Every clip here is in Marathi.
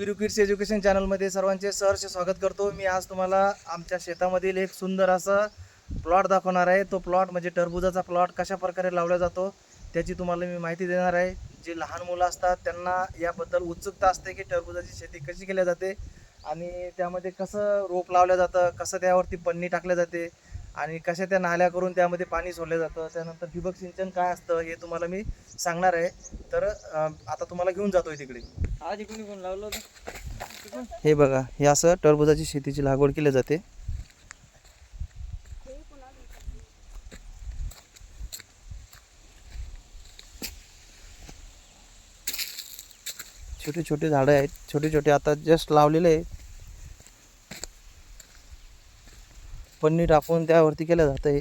विरू एज्युकेशन चॅनलमध्ये सर्वांचे सहर्ष स्वागत करतो. मी आज तुम्हाला आमच्या शेतामधील एक सुंदर असं प्लॉट दाखवणार आहे. तो प्लॉट म्हणजे टरबुजाचा प्लॉट कशा प्रकारे लावला जातो त्याची तुम्हाला मी माहिती देणार आहे. जे लहान मुलं असतात त्यांना याबद्दल उत्सुकता असते की टरबुजाची शेती कशी केली जाते आणि त्यामध्ये कसं रोप लावलं जातं कसं त्यावरती पन्नी टाकल्या जाते आणि कशा त्या नाल्या करून त्यामध्ये पाणी सोडलं जातं? त्यानंतर ठिबक सिंचन काय असतं हे तुम्हाला मी सांगणार आहे. तर अं, आता तुम्हाला घेऊन जातोय तिकडे. आज इकडून कोण लावलं होतं. हे बघा हे असं टरबुजाची शेतीची लागवड केली जाते. छोटे छोटे झाडं आहेत. छोटे छोटे आता जस्ट लावलेले आहे पन्नी टाकून त्यावरती केलं जात आहे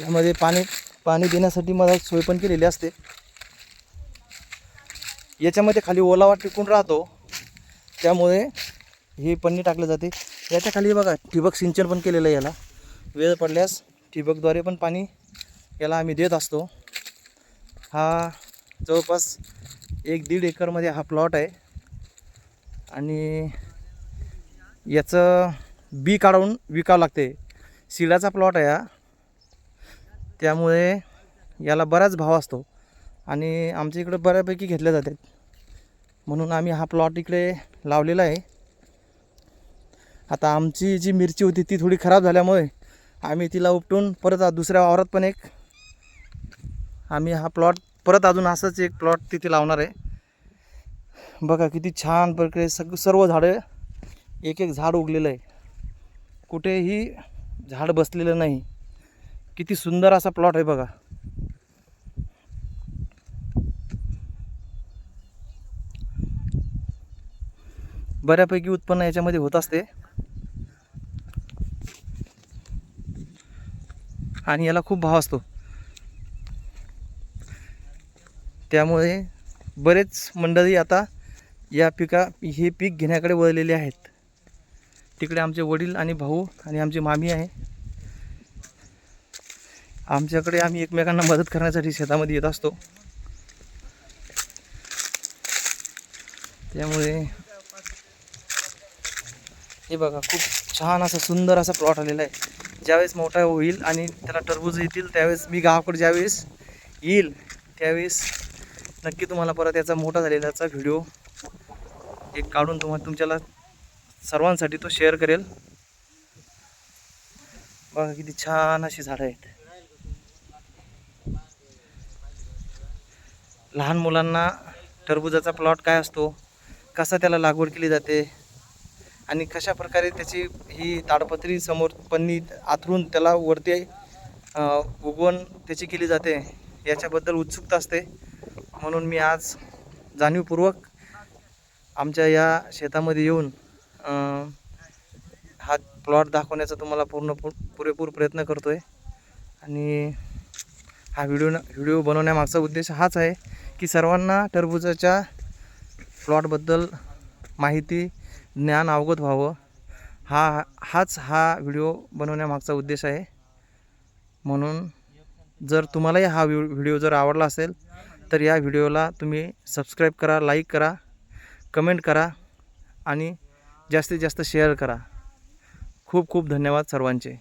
यामध्ये पाणी पाणी देण्यासाठी मला सोय पण केलेली असते. याच्यामध्ये खाली ओलावा टिकून राहतो त्यामुळे हे पन्नी टाकली जाते. याच्या खाली बघा ठिबक सिंचन पण केलेलं आहे याला. वेळ पडल्यास ठिबकद्वारे पण पाणी याला आम्ही देत असतो. हा जवळपास एक दीड एकरमध्ये हा प्लॉट आहे. आणि याचं बी काढून विकावं लागते. शिडाचा प्लॉट आहे हा. त्यामुळे याला बराच भाव असतो. आणि आमच्या इकडे बऱ्यापैकी घेतले जातात. म्हणून आम्ही हा प्लॉट इकडे लावलेला आहे. आता आमची जी मिरची होती ती थोडी खराब झाल्यामुळे आम्ही तिला उपटून परत दुसऱ्या वावरात पण एक आम्ही हा प्लॉट परत अजून असंच एक प्लॉट तिथे लावणार आहे. बघा किती छान प्रकारे सग सर्व झाडं एक एक झाड उगलेलं आहे. कुठेही झाड बसलेलं नाही. किती सुंदर असा प्लॉट आहे बघा. बऱ्यापैकी उत्पन्न याच्यामध्ये होत असते. आणि याला खूप भाव असतो. त्यामुळे बरेच मंडळी आता या पिका हे पीक घेण्याकडे वळलेले आहेत. तिकडे आमचे वडील आणि भाऊ आणि आमची मामी आहे. आमच्याकडे आम्ही एकमेकांना मदत करण्यासाठी शेतामध्ये येत असतो. त्यामुळे हे बघा खूप छान असा सुंदर असा प्लॉट आलेला आहे. ज्यावेळेस मोठा होईल आणि त्याला टरबूज येतील त्यावेळेस मी गावाकडे ज्यावेळेस येईल त्यावेळेस नक्की तुम्हाला परत याचा मोठा झालेलाचा व्हिडिओ एक काढून तुम्हाला तुमच्याला सर्वांसाठी तो शेअर करेल. बघा किती छान अशी झाडं आहेत. लहान मुलांना टरबुजाचा प्लॉट काय असतो? कसा त्याला लागवड केली जाते? आणि कशा प्रकारे त्याची ही ताडपत्री समोर पन्नी आथरून त्याला वरती उगवण त्याची केली जाते याच्याबद्दल उत्सुकता असते. म्हणून मी आज जाणीवपूर्वक आमच्या या शेतामध्ये येऊन हा प्लॉट दाखवण्याचा तुम्हाला पूर्ण पु पुरेपूर प्रयत्न करतो आहे आणि हा व्हिडिओ व्हिडिओ बनवण्यामागचा उद्देश हाच आहे की सर्वांना टरबुजाच्या प्लॉटबद्दल माहिती ज्ञान अवगत व्हावं. हा हाच हा व्हिडिओ बनवण्यामागचा उद्देश आहे. म्हणून जर तुम्हालाही हा व्हिडिओ जर आवडला असेल तर या व्हिडिओला तुम्ही सबस्क्राईब करा लाईक करा कमेंट करा आणि जास्तीत जास्त शेअर करा. खूप खूप धन्यवाद सर्वांचे.